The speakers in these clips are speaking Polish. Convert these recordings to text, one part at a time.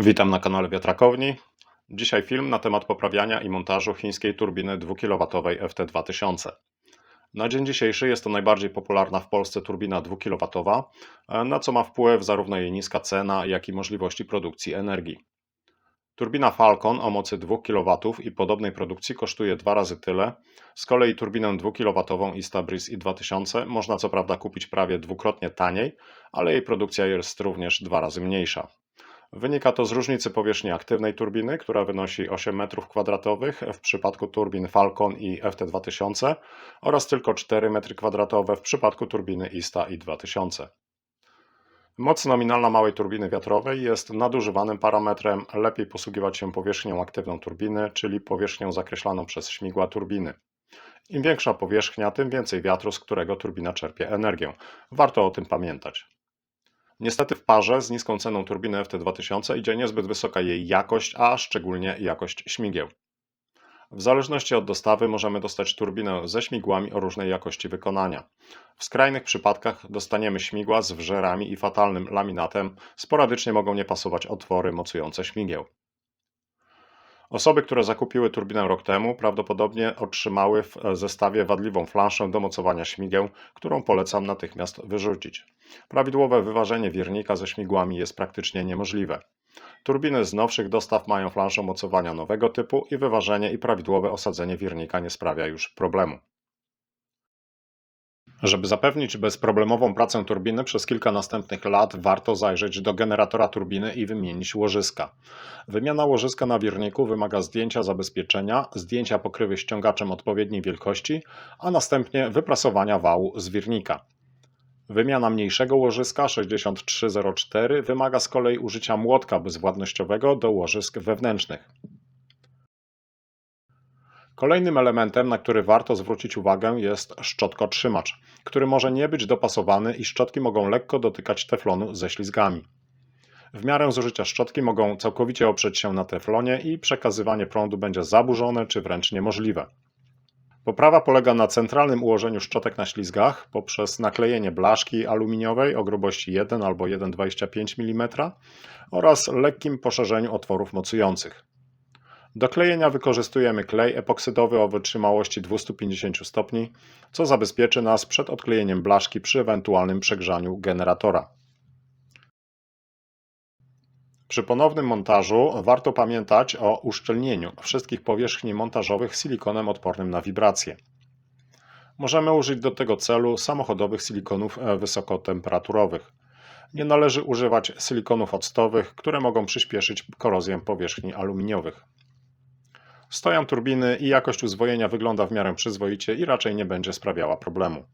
Witam na kanale Wiatrakowni. Dzisiaj film na temat poprawiania i montażu chińskiej turbiny 2 kW FT2000. Na dzień dzisiejszy jest to najbardziej popularna w Polsce turbina 2 kW, na co ma wpływ zarówno jej niska cena, jak i możliwości produkcji energii. Turbina Falcon o mocy 2 kW i podobnej produkcji kosztuje dwa razy tyle. Z kolei turbinę 2 kW Istabris i2000 można co prawda kupić prawie dwukrotnie taniej, ale jej produkcja jest również dwa razy mniejsza. Wynika to z różnicy powierzchni aktywnej turbiny, która wynosi 8 m2 w przypadku turbin Falcon i FT2000 oraz tylko 4 m2 w przypadku turbiny ISTA i 2000. Moc nominalna małej turbiny wiatrowej jest nadużywanym parametrem. Lepiej posługiwać się powierzchnią aktywną turbiny, czyli powierzchnią zakreślaną przez śmigła turbiny. Im większa powierzchnia, tym więcej wiatru, z którego turbina czerpie energię. Warto o tym pamiętać. Niestety w parze z niską ceną turbiny FT2000 idzie niezbyt wysoka jej jakość, a szczególnie jakość śmigieł. W zależności od dostawy możemy dostać turbinę ze śmigłami o różnej jakości wykonania. W skrajnych przypadkach dostaniemy śmigła z wżerami i fatalnym laminatem, sporadycznie mogą nie pasować otwory mocujące śmigieł. Osoby, które zakupiły turbinę rok temu, prawdopodobnie otrzymały w zestawie wadliwą flanszę do mocowania śmigieł, którą polecam natychmiast wyrzucić. Prawidłowe wyważenie wirnika ze śmigłami jest praktycznie niemożliwe. Turbiny z nowszych dostaw mają flanszę mocowania nowego typu i wyważenie i prawidłowe osadzenie wirnika nie sprawia już problemu. Żeby zapewnić bezproblemową pracę turbiny przez kilka następnych lat, warto zajrzeć do generatora turbiny i wymienić łożyska. Wymiana łożyska na wirniku wymaga zdjęcia zabezpieczenia, zdjęcia pokrywy ściągaczem odpowiedniej wielkości, a następnie wyprasowania wału z wirnika. Wymiana mniejszego łożyska 6304 wymaga z kolei użycia młotka bezwładnościowego do łożysk wewnętrznych. Kolejnym elementem, na który warto zwrócić uwagę, jest szczotkotrzymacz, który może nie być dopasowany i szczotki mogą lekko dotykać teflonu ze ślizgami. W miarę zużycia szczotki mogą całkowicie oprzeć się na teflonie i przekazywanie prądu będzie zaburzone czy wręcz niemożliwe. Poprawa polega na centralnym ułożeniu szczotek na ślizgach poprzez naklejenie blaszki aluminiowej o grubości 1 albo 1,25 mm oraz lekkim poszerzeniu otworów mocujących. Do klejenia wykorzystujemy klej epoksydowy o wytrzymałości 250 stopni, co zabezpieczy nas przed odklejeniem blaszki przy ewentualnym przegrzaniu generatora. Przy ponownym montażu warto pamiętać o uszczelnieniu wszystkich powierzchni montażowych silikonem odpornym na wibracje. Możemy użyć do tego celu samochodowych silikonów e, wysokotemperaturowych. Nie należy używać silikonów octowych, które mogą przyspieszyć korozję powierzchni aluminiowych. Stoją turbiny i jakość uzwojenia wygląda w miarę przyzwoicie i raczej nie będzie sprawiała problemu.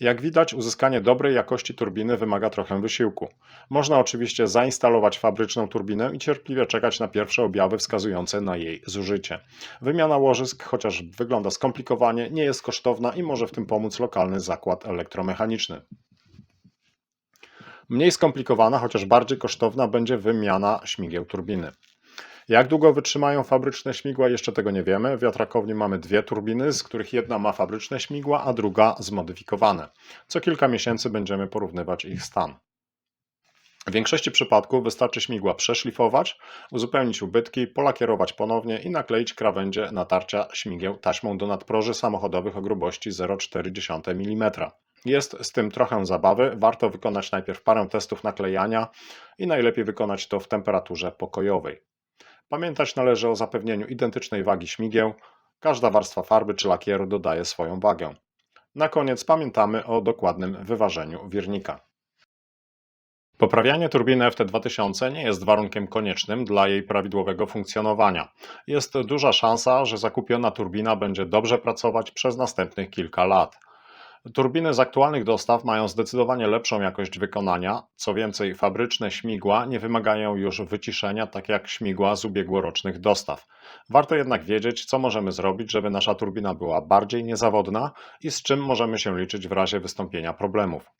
Jak widać, uzyskanie dobrej jakości turbiny wymaga trochę wysiłku. Można oczywiście zainstalować fabryczną turbinę i cierpliwie czekać na pierwsze objawy wskazujące na jej zużycie. Wymiana łożysk, chociaż wygląda skomplikowanie, nie jest kosztowna i może w tym pomóc lokalny zakład elektromechaniczny. Mniej skomplikowana, chociaż bardziej kosztowna będzie wymiana śmigieł turbiny. Jak długo wytrzymają fabryczne śmigła, jeszcze tego nie wiemy. W wiatrakowni mamy dwie turbiny, z których jedna ma fabryczne śmigła, a druga zmodyfikowane. Co kilka miesięcy będziemy porównywać ich stan. W większości przypadków wystarczy śmigła przeszlifować, uzupełnić ubytki, polakierować ponownie i nakleić krawędzie natarcia śmigieł taśmą do nadproży samochodowych o grubości 0,4 mm. Jest z tym trochę zabawy, warto wykonać najpierw parę testów naklejania i najlepiej wykonać to w temperaturze pokojowej. Pamiętać należy o zapewnieniu identycznej wagi śmigieł. Każda warstwa farby czy lakieru dodaje swoją wagę. Na koniec pamiętamy o dokładnym wyważeniu wirnika. Poprawianie turbiny FT2000 nie jest warunkiem koniecznym dla jej prawidłowego funkcjonowania. Jest duża szansa, że zakupiona turbina będzie dobrze pracować przez następnych kilka lat. Turbiny z aktualnych dostaw mają zdecydowanie lepszą jakość wykonania. Co więcej, fabryczne śmigła nie wymagają już wyciszenia, tak jak śmigła z ubiegłorocznych dostaw. Warto jednak wiedzieć, co możemy zrobić, żeby nasza turbina była bardziej niezawodna i z czym możemy się liczyć w razie wystąpienia problemów.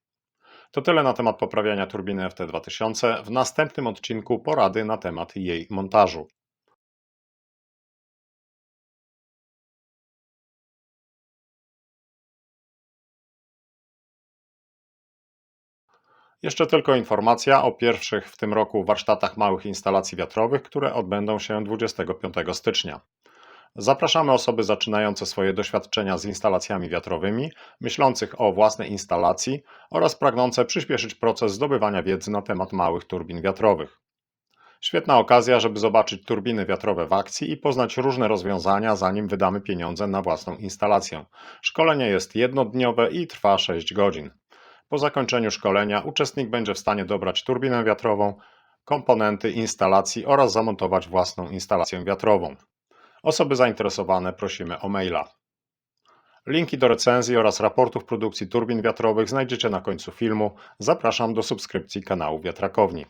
To tyle na temat poprawiania turbiny FT2000. W następnym odcinku porady na temat jej montażu. Jeszcze tylko informacja o pierwszych w tym roku warsztatach małych instalacji wiatrowych, które odbędą się 25 stycznia. Zapraszamy osoby zaczynające swoje doświadczenia z instalacjami wiatrowymi, myślących o własnej instalacji oraz pragnące przyspieszyć proces zdobywania wiedzy na temat małych turbin wiatrowych. Świetna okazja, żeby zobaczyć turbiny wiatrowe w akcji i poznać różne rozwiązania, zanim wydamy pieniądze na własną instalację. Szkolenie jest jednodniowe i trwa 6 godzin. Po zakończeniu szkolenia uczestnik będzie w stanie dobrać turbinę wiatrową, komponenty instalacji oraz zamontować własną instalację wiatrową. Osoby zainteresowane prosimy o maila. Linki do recenzji oraz raportów produkcji turbin wiatrowych znajdziecie na końcu filmu. Zapraszam do subskrypcji kanału Wiatrakowni.